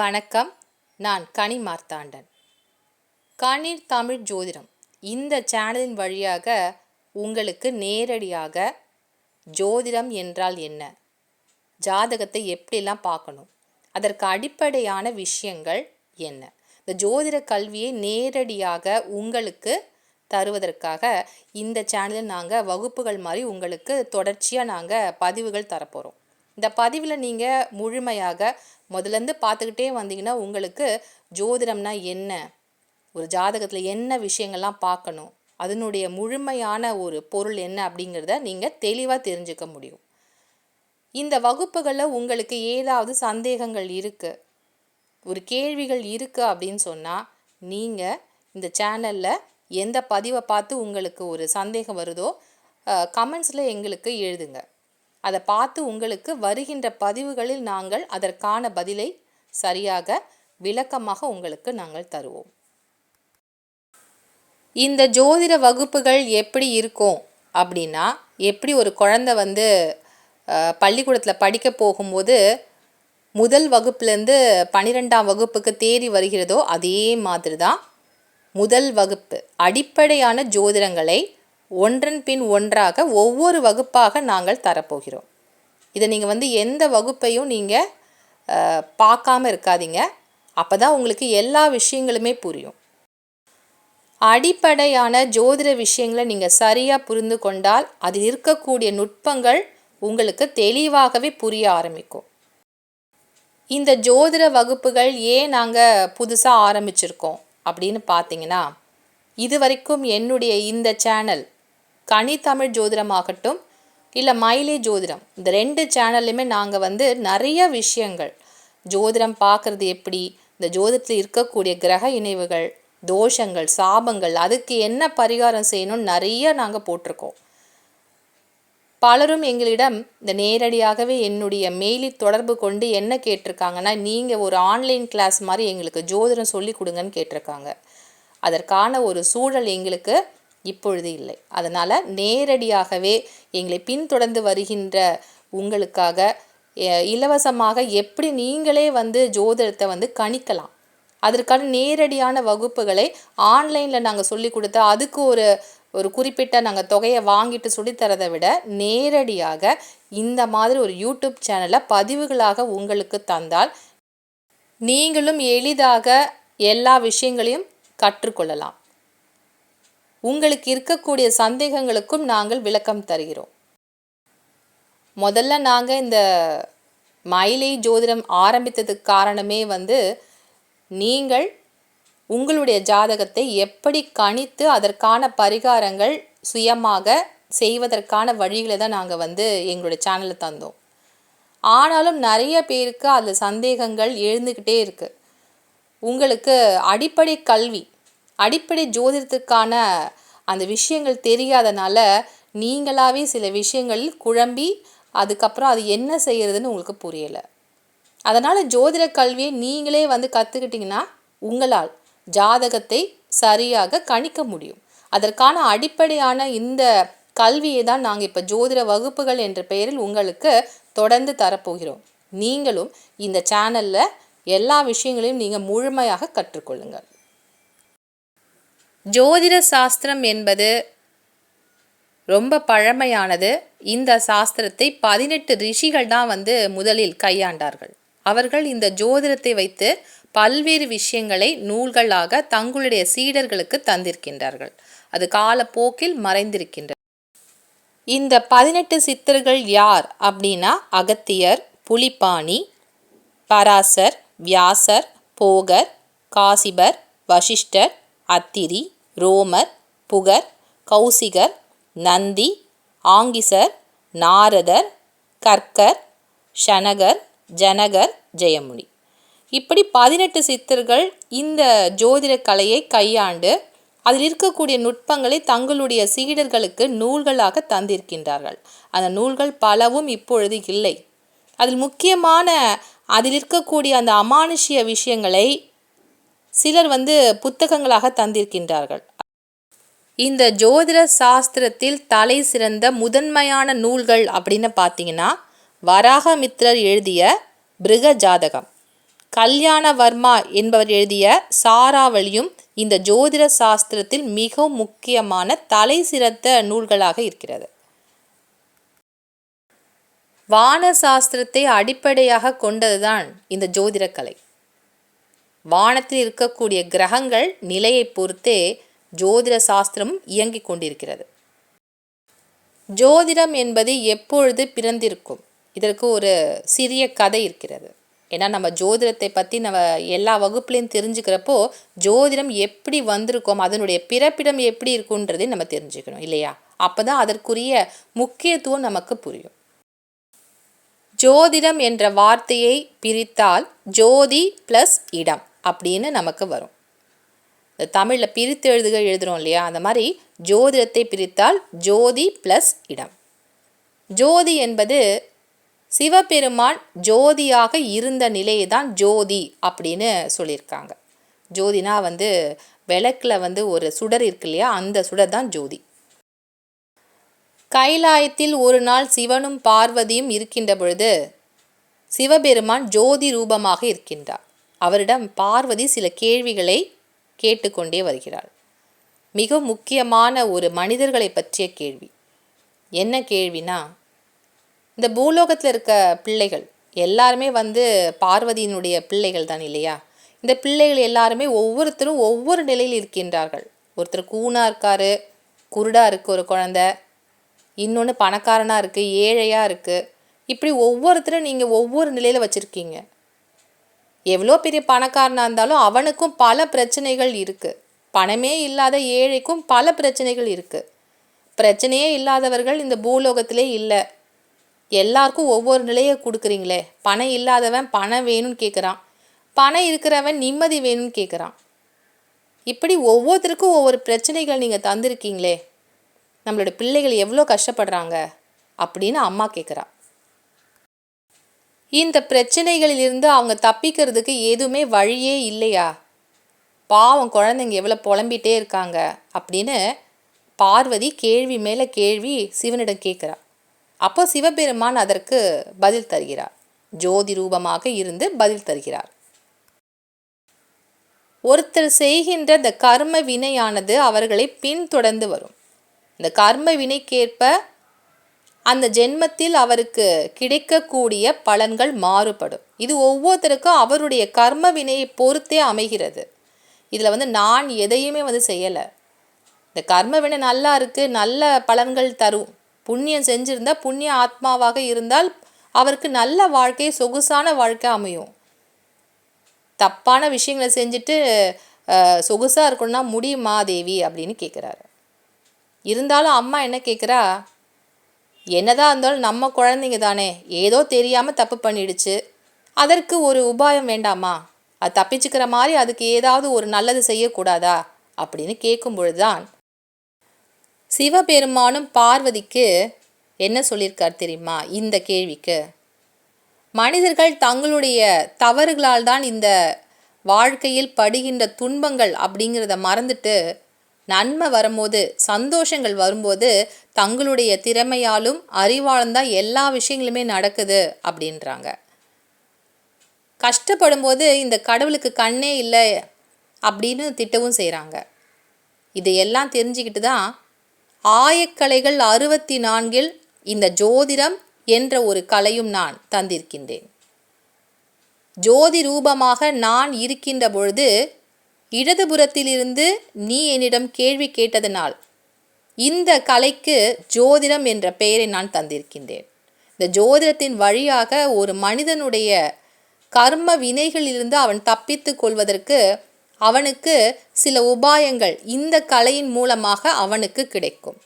வணக்கம். நான் கனி மார்த்தாண்டன். கண்ணீர் தமிழ் ஜோதிடம். இந்த சேனலின் வழியாக உங்களுக்கு நேரடியாக ஜோதிடம் என்றால் என்ன? ஜாதகத்தை எப்படிலாம் பார்க்கணும்? அதற்கு அடிப்படையான விஷயங்கள் என்ன? இந்த ஜோதிட கல்வியை நேரடியாக உங்களுக்கு தருவதற்காக இந்த சேனலில் நாங்கள் வகுப்புகள் மாதிரி உங்களுக்கு தொடர்ச்சியாக நாங்கள் பதிவுகள் தரப்போகிறோம் இந்த பதிவில் நீங்கள் முழுமையாக முதலேருந்து பார்த்துக்கிட்டே வந்தீங்கன்னா உங்களுக்கு ஜோதிடம்னா என்ன? ஒரு ஜாதகத்தில் என்ன விஷயங்கள்லாம் பார்க்கணும்? அதனுடைய முழுமையான ஒரு பொருள் என்ன அப்படிங்கிறத நீங்கள் தெளிவாக தெரிஞ்சுக்க முடியும். இந்த வகுப்புகளில் உங்களுக்கு ஏதாவது சந்தேகங்கள் இருக்குது ஒரு கேள்விகள் இருக்குது அப்படின்னு சொன்னால் நீங்கள் இந்த சேனலில் எந்த பதிவை பார்த்து உங்களுக்கு ஒரு சந்தேகம் வருதோ கமெண்ட்ஸில் எங்களுக்கு எழுதுங்க. அதை பார்த்து உங்களுக்கு வருகின்ற பதிவுகளில் நாங்கள் அதற்கான பதிலை சரியாக விளக்கமாக உங்களுக்கு நாங்கள் தருவோம். இந்த ஜோதிட வகுப்புகள் எப்படி இருக்கும் அப்படின்னா எப்படி ஒரு குழந்தை வந்து பள்ளிக்கூடத்தில் படிக்க போகும்போது முதல் வகுப்புலேருந்து பன்னிரெண்டாம் வகுப்புக்கு தேறி வருகிறதோ அதே மாதிரி தான் முதல் வகுப்பு அடிப்படையான ஜோதிடங்களை ஒன்றன் பின் ஒன்றாக ஒவ்வொரு வகுப்பாக நாங்கள் தரப்போகிறோம். இதை நீங்கள் வந்து எந்த வகுப்பையும் நீங்கள் பார்க்காம இருக்காதீங்க. அப்போ தான் உங்களுக்கு எல்லா விஷயங்களுமே புரியும். அடிப்படையான ஜோதிட விஷயங்களை நீங்கள் சரியாக புரிந்து கொண்டால் அதில் இருக்கக்கூடிய நுட்பங்கள் உங்களுக்கு தெளிவாகவே புரிய ஆரம்பிக்கும். இந்த ஜோதிட வகுப்புகள் ஏன் நாங்கள் புதுசாக ஆரம்பிச்சிருக்கோம் அப்படின்னு பார்த்தீங்கன்னா இது வரைக்கும் என்னுடைய இந்த சேனல் கனித்தமிழ் ஜோதிடமாகட்டும் இல்லை மயிலே ஜோதிடம் இந்த ரெண்டு சேனல்லையுமே நாங்கள் வந்து நிறைய விஷயங்கள். ஜோதிடம் பார்க்குறது எப்படி? இந்த ஜோதிடத்தில் இருக்கக்கூடிய கிரக இணைவுகள் தோஷங்கள் சாபங்கள் அதுக்கு என்ன பரிகாரம் செய்யணும்னு நிறைய நாங்கள் போட்டிருக்கோம். பலரும் எங்களிடம் இந்த நேரடியாகவே என்னுடைய மெயிலில் தொடர்பு கொண்டு என்ன கேட்டிருக்காங்கன்னா நீங்கள் ஒரு ஆன்லைன் கிளாஸ் மாதிரி எங்களுக்கு ஜோதிடம் சொல்லி கொடுங்கன்னு கேட்டிருக்காங்க. அதற்கான ஒரு சூழல் எங்களுக்கு இப்பொழுது இல்லை. அதனால் நேரடியாகவே எங்களை பின்தொடர்ந்து வருகின்ற உங்களுக்காக இலவசமாக எப்படி நீங்களே வந்து ஜோதிடத்தை வந்து கணிக்கலாம். அதற்கான நேரடியான வகுப்புகளை ஆன்லைனில் நாங்கள் சொல்லி கொடுத்தா அதுக்கு ஒரு ஒரு குறிப்பிட்ட நாங்கள் தொகையை வாங்கிட்டு சொல்லித்தரதை விட நேரடியாக இந்த மாதிரி ஒரு யூடியூப் சேனலை பதிவுகளாக உங்களுக்கு தந்தால் நீங்களும் எளிதாக எல்லா விஷயங்களையும் கற்றுக்கொள்ளலாம். உங்களுக்கு இருக்கக்கூடிய சந்தேகங்களுக்கும் நாங்கள் விளக்கம் தருகிறோம். முதல்ல நாங்கள் இந்த மயிலை ஜோதிடம் ஆரம்பித்ததுக்கு காரணமே வந்து நீங்கள் உங்களுடைய ஜாதகத்தை எப்படி கணித்து அதற்கான பரிகாரங்கள் சுயமாக செய்வதற்கான வழிகளை தான் நாங்கள் வந்து எங்களுடைய சேனலில் தந்தோம். ஆனாலும் நிறைய பேருக்கு அதில் சந்தேகங்கள் எழுந்துக்கிட்டே இருக்குது உங்களுக்கு அடிப்படை கல்வி அடிப்படை ஜோதிடத்துக்கான அந்த விஷயங்கள் தெரியாதனால நீங்களாகவே சில விஷயங்களில் குழம்பி அதுக்கப்புறம் அது என்ன செய்கிறதுன்னு உங்களுக்கு புரியலை. அதனால் ஜோதிட கல்வியை நீங்களே வந்து கற்றுக்கிட்டிங்கன்னா உங்களால் ஜாதகத்தை சரியாக கணிக்க முடியும். அதற்கான அடிப்படையான இந்த கல்வியை தான் நாங்கள் இப்போ ஜோதிட வகுப்புகள் என்ற பெயரில் உங்களுக்கு தொடர்ந்து தரப்போகிறோம். நீங்களும் இந்த சேனலில் எல்லா விஷயங்களையும் நீங்கள் முழுமையாக கற்றுக்கொள்ளுங்கள். ஜோதிட சாஸ்திரம் என்பது ரொம்ப பழமையானது. இந்த சாஸ்திரத்தை பதினெட்டு ரிஷிகள் தான் வந்து முதலில் கையாண்டார்கள். அவர்கள் இந்த ஜோதிடத்தை வைத்து பல்வேறு விஷயங்களை நூல்களாக தங்களுடைய சீடர்களுக்கு தந்திருக்கின்றார்கள். அது காலப்போக்கில் மறைந்திருக்கின்றது இந்த பதினெட்டு சித்தர்கள் யார் அப்படின்னா அகத்தியர் புலிப்பாணி பராசர் வியாசர் போகர் காசிபர் வசிஷ்டர் அத்திரி ரோமர் புகர் கௌசிகர் நந்தி ஆங்கிசர் நாரதர் கற்கர் ஷனகர் ஜனகர் ஜெயமுனி. இப்படி பதினெட்டு சித்தர்கள் இந்த ஜோதிட கலையை கையாண்டு அதில் இருக்கக்கூடிய நுட்பங்களை தங்களுடைய சீடர்களுக்கு நூல்களாக தந்திருக்கின்றார்கள். அந்த நூல்கள் பலவும் இப்பொழுது இல்லை. அதில் முக்கியமான அதில் இருக்கக்கூடிய அந்த அமானுஷ்ய விஷயங்களை சிலர் வந்து புத்தகங்களாக தந்திருக்கின்றார்கள். இந்த ஜோதிட சாஸ்திரத்தில் தலை சிறந்த முதன்மையான நூல்கள் அப்படின்னு பார்த்தீங்கன்னா வராகமித்ரர் எழுதிய பிருக ஜாதகம் கல்யாணவர்மா என்பவர் எழுதிய சாராவளியும் இந்த ஜோதிட சாஸ்திரத்தில் மிகவும் முக்கியமான தலை சிறந்த நூல்களாக இருக்கிறது. வான சாஸ்திரத்தை அடிப்படையாக கொண்டதுதான் இந்த ஜோதிடக்கலை. வானத்தில் இருக்கக்கூடிய கிரகங்கள் நிலையை பொறுத்தே ஜோதிட சாஸ்திரம் இயங்கிக் கொண்டிருக்கிறது. ஜோதிடம் என்பது எப்பொழுது பிறந்திருக்கும்? இதற்கு ஒரு சிறிய கதை இருக்கிறது. ஏன்னா நம்ம ஜோதிடத்தை பற்றி நம்ம எல்லா வகுப்புலையும் தெரிஞ்சுக்கிறப்போ ஜோதிடம் எப்படி வந்திருக்கோம் அதனுடைய பிறப்பிடம் எப்படி இருக்குன்றதை நம்ம தெரிஞ்சுக்கணும் இல்லையா? அப்போ தான் அதற்குரிய முக்கியத்துவம் நமக்கு புரியும். ஜோதிடம் என்ற வார்த்தையை பிரித்தால் ஜோதி ப்ளஸ் இடம் அப்படின்னு நமக்கு வரும். தமிழில் பிரித்து எழுதுக எழுதுகிறோம் இல்லையா? அந்த மாதிரி ஜோதிடத்தை பிரித்தால் ஜோதி ப்ளஸ் இடம். ஜோதி என்பது சிவபெருமான் ஜோதியாக இருந்த நிலையை தான் ஜோதி அப்படின்னு சொல்லியிருக்காங்க. ஜோதினா வந்து விளக்கில் வந்து ஒரு சுடர் இருக்கு இல்லையா? அந்த சுடர் தான் ஜோதி. கைலாயத்தில் ஒரு நாள் சிவனும் பார்வதியும் இருக்கின்ற பொழுது சிவபெருமான் ஜோதி ரூபமாக இருக்கின்றார். அவரிடம் பார்வதி சில கேள்விகளை கேட்டுக்கொண்டே வருகிறாள். மிக முக்கியமான ஒரு மனிதர்களை பற்றிய கேள்வி. என்ன கேள்வினா இந்த பூலோகத்தில் இருக்க பிள்ளைகள் எல்லாருமே வந்து பார்வதியினுடைய பிள்ளைகள் தான் இல்லையா? இந்த பிள்ளைகள் எல்லாருமே ஒவ்வொருத்தரும் ஒவ்வொரு நிலையில் இருக்கின்றார்கள். ஒருத்தர் கூணாக இருக்காரு குருடாக இருக்குது ஒரு குழந்த இன்னொன்று பணக்காரனாக இருக்குது ஏழையாக இருக்குது இப்படி ஒவ்வொருத்தரும் நீங்கள் ஒவ்வொரு நிலையில் வச்சுருக்கீங்க. எவ்வளோ பெரிய பணக்காரனாக இருந்தாலும் அவனுக்கும் பல பிரச்சனைகள் இருக்குது பணமே இல்லாத ஏழைக்கும் பல பிரச்சனைகள் இருக்குது பிரச்சனையே இல்லாதவர்கள் இந்த பூலோகத்திலே இல்லை. எல்லாருக்கும் ஒவ்வொரு நிலையை கொடுக்குறீங்களே. பணம் இல்லாதவன் பணம் வேணும்னு கேட்குறான் பணம் இருக்கிறவன் நிம்மதி வேணும்னு கேட்குறான் இப்படி ஒவ்வொருத்தருக்கும் ஒவ்வொரு பிரச்சனைகள் நீங்கள் தந்திருக்கீங்களே. நம்மளோட பிள்ளைகள் எவ்வளோ கஷ்டப்படுறாங்க அப்படின்னு அம்மா கேட்குறா இந்த பிரச்சனைகளிலிருந்து அவங்க தப்பிக்கிறதுக்கு எதுவுமே வழியே இல்லையா? பாவம் குழந்தைங்க எவ்வளோ புலம்பிகிட்டே இருக்காங்க அப்படின்னு பார்வதி கேள்வி மேலே கேள்வி சிவனிடம் கேட்குறா. அப்போ சிவபெருமான் அதற்கு பதில் தருகிறார். ஜோதி ரூபமாக இருந்து பதில் தருகிறார். ஒருத்தர் செய்கின்ற இந்த கர்ம வினையானது அவர்களை பின்தொடர்ந்து வரும். இந்த கர்ம வினைக்கேற்ப அந்த ஜென்மத்தில் அவருக்கு கிடைக்கக்கூடிய பலன்கள் மாறுபடும். இது ஒவ்வொருத்தருக்கும் அவருடைய கர்ம வினையை பொறுத்தே அமைகிறது. இதில் வந்து நான் எதையுமே வந்து செய்யலை. இந்த கர்ம வினை நல்லா இருக்குது நல்ல பலன்கள் தரும். புண்ணியம் செஞ்சுருந்தா புண்ணிய ஆத்மாவாக இருந்தால் அவருக்கு நல்ல வாழ்க்கை சொகுசான வாழ்க்கை அமையும். தப்பான விஷயங்களை செஞ்சுட்டு சொகுசாக இருக்கணும்னா முடியுமா தேவி? அப்படின்னு கேட்குறாரு இருந்தாலும் அம்மா என்ன கேட்குறா என்னதான் இருந்தாலும் நம்ம குழந்தைங்க தானே. ஏதோ தெரியாமல் தப்பு பண்ணிடுச்சு. அதற்கு ஒரு உபாயம் வேண்டாமா? அது தப்பிச்சுக்கிற மாதிரி அதுக்கு ஏதாவது ஒரு நல்லது செய்யக்கூடாதா? அப்படின்னு கேட்கும் பொழுதுதான் சிவபெருமானும் பார்வதிக்கு என்ன சொல்லியிருக்கார் தெரியுமா? இந்த கேள்விக்கு. மனிதர்கள் தங்களுடைய தவறுகளால் தான் இந்த வாழ்க்கையில் படுகின்ற துன்பங்கள் அப்படிங்கிறத மறந்துட்டு நன்மை வரும்போது சந்தோஷங்கள் வரும்போது தங்களுடைய திறமையாலும் அறிவாலும் தான் எல்லா விஷயங்களுமே நடக்குது அப்படின்றாங்க. கஷ்டப்படும் போது இந்த கடவுளுக்கு கண்ணே இல்லை அப்படின்னு திட்டவும் செய்கிறாங்க. இதையெல்லாம் தெரிஞ்சுக்கிட்டு தான் ஆயக்கலைகள் அறுபத்தி நான்கில் இந்த ஜோதிடம் என்ற ஒரு கலையும் நான் தந்திருக்கின்றேன். ஜோதி ரூபமாக நான் இருக்கின்ற பொழுது இடதுபுறத்திலிருந்து நீ என்னிடம் கேள்வி கேட்டதனால் இந்த கலைக்கு ஜோதிடம் என்ற பெயரை நான் தந்திருக்கின்றேன். இந்த ஜோதிடத்தின் வழியாக ஒரு மனிதனுடைய கர்ம வினைகளிலிருந்து அவன் தப்பித்து கொள்வதற்கு அவனுக்கு சில உபாயங்கள் இந்த கலையின் மூலமாக அவனுக்கு கிடைக்கும்.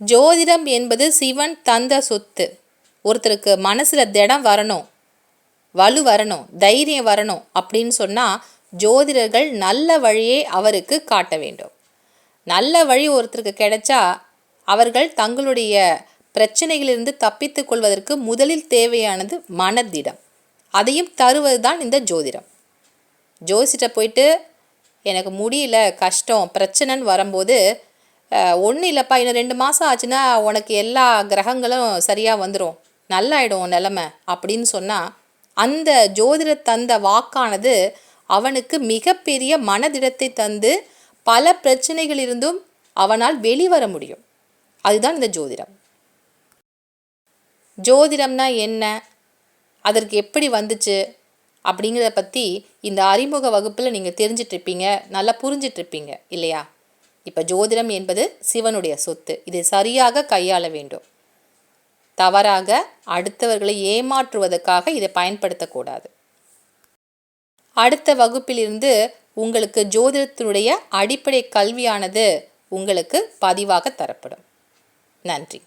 ஜோதிடம் என்பது சிவன் தந்த சொத்து. ஒருத்தருக்கு மனசில் திடம் வரணும் வலு வரணும் தைரியம் வரணும் அப்படின்னு சொன்னால் ஜோதிடர்கள் நல்ல வழியை அவருக்கு காட்ட வேண்டும். நல்ல வழி ஒருத்தருக்கு கிடைச்சா அவர்கள் தங்களுடைய பிரச்சனைகளிலிருந்து தப்பித்து கொள்வதற்கு முதலில் தேவையானது மனதிடம் அதையும் தருவது தான் இந்த ஜோதிடம். ஜோசிட்ட போயிட்டு எனக்கு முடியல கஷ்டம் பிரச்சனைன்னு வரும்போது ஒன்றும் இல்லைப்பா இன்னும் ரெண்டு மாதம் ஆச்சுன்னா உனக்கு எல்லா கிரகங்களும் சரியாக வந்துடும் நல்லாயிடும் நிலமை அப்படின்னு சொன்னால் அந்த ஜோதிட தந்த வாக்கானது அவனுக்கு மிகப்பெரிய மனதிடத்தை தந்து பல பிரச்சனைகளிலிருந்தும் அவனால் வெளிவர முடியும். அதுதான் இந்த ஜோதிடம். ஜோதிடம்னா என்ன? அதற்கு எப்படி வந்துச்சு? அப்படிங்கிறத பற்றி இந்த அறிமுக வகுப்பில் நீங்கள் தெரிஞ்சிட்ருப்பீங்க நல்லா புரிஞ்சிட்ருப்பீங்க இல்லையா? இப்போ ஜோதிடம் என்பது சிவனுடைய சொத்து. இதை சரியாக கையாள வேண்டும். தவறாக அடுத்தவர்களை ஏமாற்றுவதற்காக இதை பயன்படுத்தக்கூடாது. அடுத்த வகுப்பிலிருந்து உங்களுக்கு ஜோதிடத்தினுடைய அடிப்படை கல்வியானது உங்களுக்கு பதிவாக தரப்படும். நன்றி.